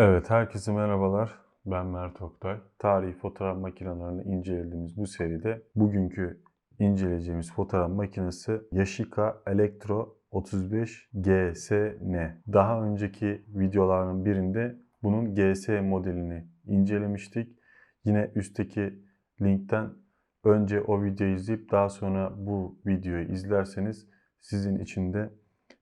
Evet, herkese merhabalar. Ben Mert Oktay. Tarihi fotoğraf makinelerini incelediğimiz bu seride bugünkü inceleyeceğimiz fotoğraf makinesi Yashica Electro 35 GSN. Daha önceki videoların birinde bunun GS modelini incelemiştik. Yine üstteki linkten önce o videoyu izleyip daha sonra bu videoyu izlerseniz sizin için de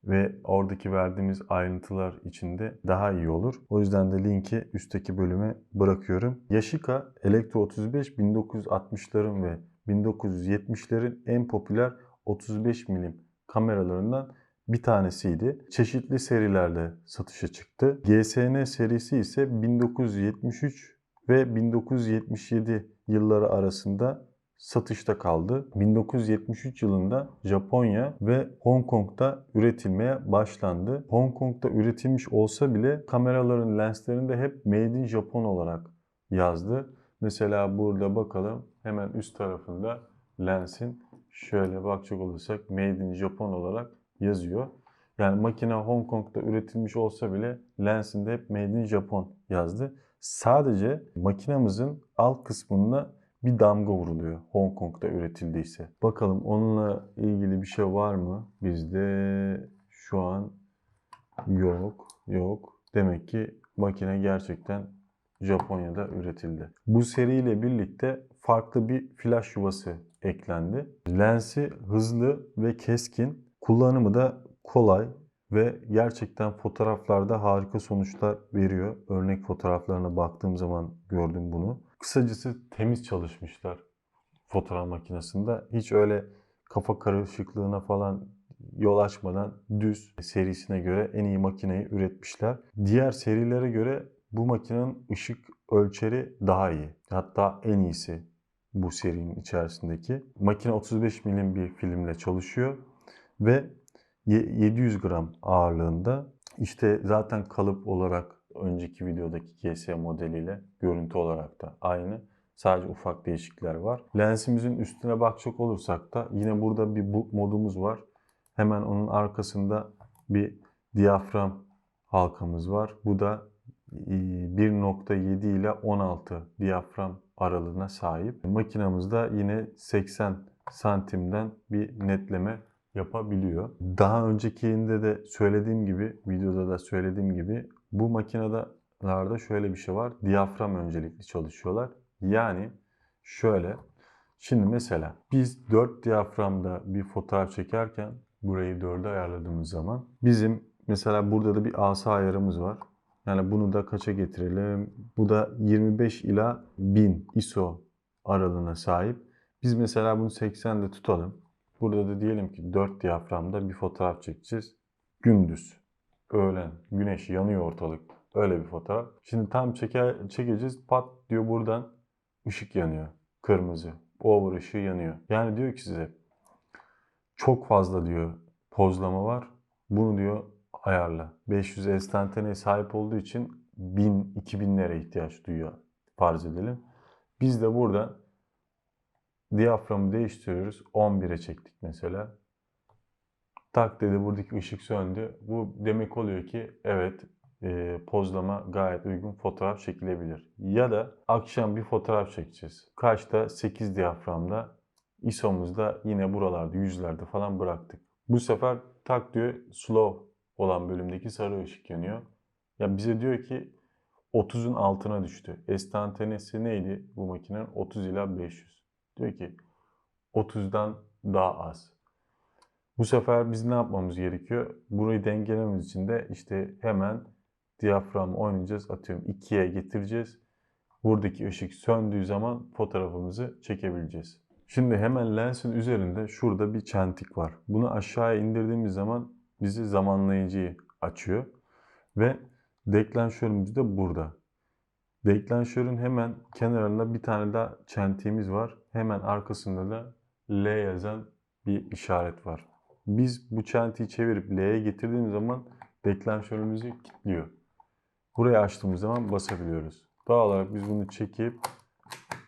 ve oradaki verdiğimiz ayrıntılar içinde daha iyi olur. O yüzden de linki üstteki bölüme bırakıyorum. Yashica Elektro 35 1960'ların ve 1970'lerin en popüler 35 milim kameralarından bir tanesiydi. Çeşitli serilerde satışa çıktı. GSN serisi ise 1973 ve 1977 yılları arasında satışta kaldı. 1973 yılında Japonya ve Hong Kong'da üretilmeye başlandı. Hong Kong'da üretilmiş olsa bile kameraların lenslerinde hep Made in Japan olarak yazdı. Mesela burada bakalım hemen üst tarafında lensin şöyle bakacak olursak Made in Japan olarak yazıyor. Yani makine Hong Kong'da üretilmiş olsa bile lensinde hep Made in Japan yazdı. Sadece makinamızın alt kısmında bir damga vuruluyor Hong Kong'da üretildiyse. Bakalım onunla ilgili bir şey var mı? Bizde şu an yok, yok. Demek ki makine gerçekten Japonya'da üretildi. Bu seriyle birlikte farklı bir flash yuvası eklendi. Lensi hızlı ve keskin, kullanımı da kolay ve gerçekten fotoğraflarda harika sonuçlar veriyor. Örnek fotoğraflarına baktığım zaman gördüm bunu. Kısacası temiz çalışmışlar fotoğraf makinesinde. Hiç öyle kafa karışıklığına falan yol açmadan düz serisine göre en iyi makineyi üretmişler. Diğer serilere göre bu makinenin ışık ölçeri daha iyi. Hatta en iyisi bu serinin içerisindeki. Makine 35 milim bir filmle çalışıyor ve 700 gram ağırlığında. İşte zaten kalıp olarak önceki videodaki GS modeliyle görüntü olarak da aynı. Sadece ufak değişiklikler var. Lensimizin üstüne bakacak olursak da yine burada bir modumuz var. Hemen onun arkasında bir diyafram halkamız var. Bu da 1.7 ile 16 diyafram aralığına sahip. Makinamızda yine 80 santimden bir netleme yapabiliyor. Daha öncekinde de söylediğim gibi, videoda da söylediğim gibi bu makinelerde şöyle bir şey var. Diyafram öncelikli çalışıyorlar. Yani şöyle. Şimdi mesela biz 4 diyaframda bir fotoğraf çekerken burayı 4'e ayarladığımız zaman bizim mesela burada da bir asa ayarımız var. Yani bunu da kaça getirelim? Bu da 25 ila 1000 ISO aralığına sahip. Biz mesela bunu 80'de tutalım. Burada da diyelim ki 4 diyaframda bir fotoğraf çekeceğiz. Gündüz, öğlen, güneş yanıyor ortalık. Öyle bir fotoğraf. Şimdi tam çeke, çekeceğiz. Pat diyor buradan ışık yanıyor. Kırmızı. Over ışığı yanıyor. Yani diyor ki size çok fazla diyor pozlama var. Bunu diyor ayarla. 500 estanteneye sahip olduğu için 1000 2000'lere ihtiyaç duyuyor farz edelim. Biz de burada diyaframı değiştiriyoruz. 11'e çektik mesela. Tak dedi buradaki ışık söndü. Bu demek oluyor ki evet e, pozlama gayet uygun fotoğraf çekilebilir. Ya da akşam bir fotoğraf çekeceğiz. Kaçta? 8 diyaframda. ISO'muzda yine buralarda yüzlerde falan bıraktık. Bu sefer tak diyor slow olan bölümdeki sarı ışık yanıyor. Ya bize diyor ki 30'un altına düştü. Estantenesi neydi bu makinenin? 30 ila 500. Diyor ki 30'dan daha az. Bu sefer biz ne yapmamız gerekiyor? Burayı dengelememiz için de işte hemen diyafram oynayacağız. Atıyorum 2'ye getireceğiz. Buradaki ışık söndüğü zaman fotoğrafımızı çekebileceğiz. Şimdi hemen lensin üzerinde şurada bir çentik var. Bunu aşağıya indirdiğimiz zaman bizi zamanlayıcıyı açıyor. Ve deklanşörümüz de burada. Deklanşörün hemen kenarında bir tane daha çentiğimiz var. Hemen arkasında da L yazan bir işaret var. Biz bu çentiyi çevirip L'ye getirdiğimiz zaman deklanşörümüzü kilitliyor. Burayı açtığımız zaman basabiliyoruz. Doğal olarak biz bunu çekip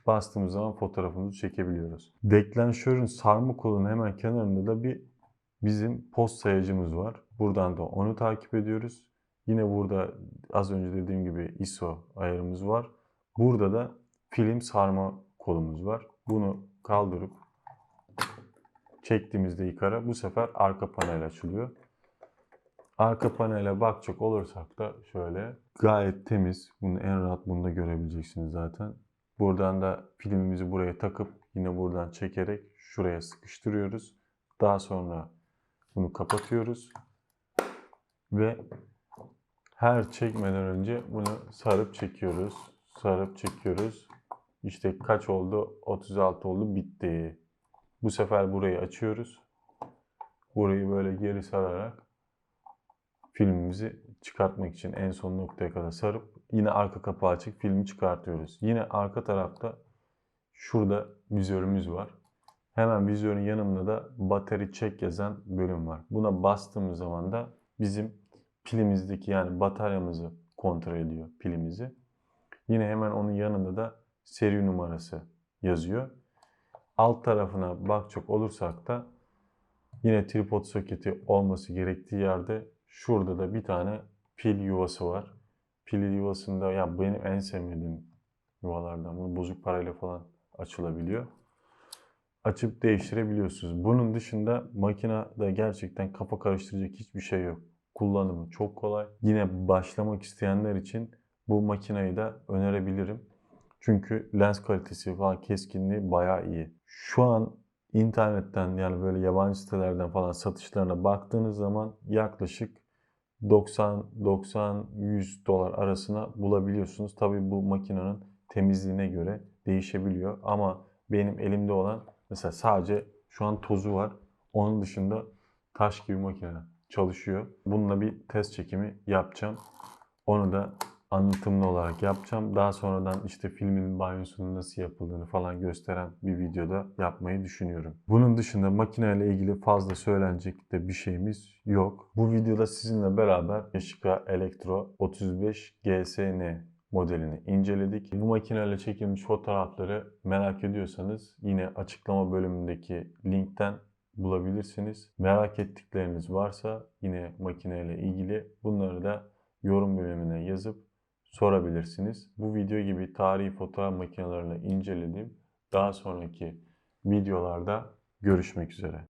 bastığımız zaman fotoğrafımızı çekebiliyoruz. Deklanşörün sarma kolunun hemen kenarında da bir bizim post sayacımız var. Buradan da onu takip ediyoruz. Yine burada az önce dediğim gibi ISO ayarımız var. Burada da film sarma kolumuz var. Bunu kaldırıp çektiğimizde yukarı bu sefer arka panel açılıyor. Arka panele bakacak olursak da şöyle gayet temiz. Bunu en rahat bunda görebileceksiniz zaten. Buradan da filmimizi buraya takıp yine buradan çekerek şuraya sıkıştırıyoruz. Daha sonra bunu kapatıyoruz. Ve her çekmeden önce bunu sarıp çekiyoruz. Sarıp çekiyoruz. İşte kaç oldu? 36 oldu. Bitti. Bu sefer burayı açıyoruz. Burayı böyle geri sararak filmimizi çıkartmak için en son noktaya kadar sarıp yine arka kapağı açık filmi çıkartıyoruz. Yine arka tarafta şurada vizörümüz var. Hemen vizörün yanında da battery check yazan bölüm var. Buna bastığımız zaman da bizim pilimizdeki yani bataryamızı kontrol ediyor pilimizi. Yine hemen onun yanında da seri numarası yazıyor. Alt tarafına bakacak olursak da yine tripod soketi olması gerektiği yerde şurada da bir tane pil yuvası var. Pil yuvasında ya benim en sevmediğim yuvalardan. Bunu bozuk parayla falan açılabiliyor. Açıp değiştirebiliyorsunuz. Bunun dışında makinede gerçekten kafa karıştıracak hiçbir şey yok. Kullanımı çok kolay. Yine başlamak isteyenler için bu makineyi de önerebilirim. Çünkü lens kalitesi falan keskinliği bayağı iyi. Şu an internetten yani böyle yabancı sitelerden falan satışlarına baktığınız zaman yaklaşık 90-90-100 dolar arasına bulabiliyorsunuz. Tabii bu makinenin temizliğine göre değişebiliyor. Ama benim elimde olan mesela sadece şu an tozu var. Onun dışında taş gibi makine çalışıyor. Bununla bir test çekimi yapacağım. Onu da anlatımlı olarak yapacağım. Daha sonradan işte filmin banyosunun nasıl yapıldığını falan gösteren bir videoda yapmayı düşünüyorum. Bunun dışında makineyle ilgili fazla söylenecek de bir şeyimiz yok. Bu videoda sizinle beraber Yashica Electro 35 GSN modelini inceledik. Bu makineyle çekilmiş fotoğrafları merak ediyorsanız yine açıklama bölümündeki linkten bulabilirsiniz. Merak ettikleriniz varsa yine makineyle ilgili bunları da yorum bölümüne yazıp sorabilirsiniz. Bu video gibi tarihi fotoğraf makinelerini inceledim. Daha sonraki videolarda görüşmek üzere.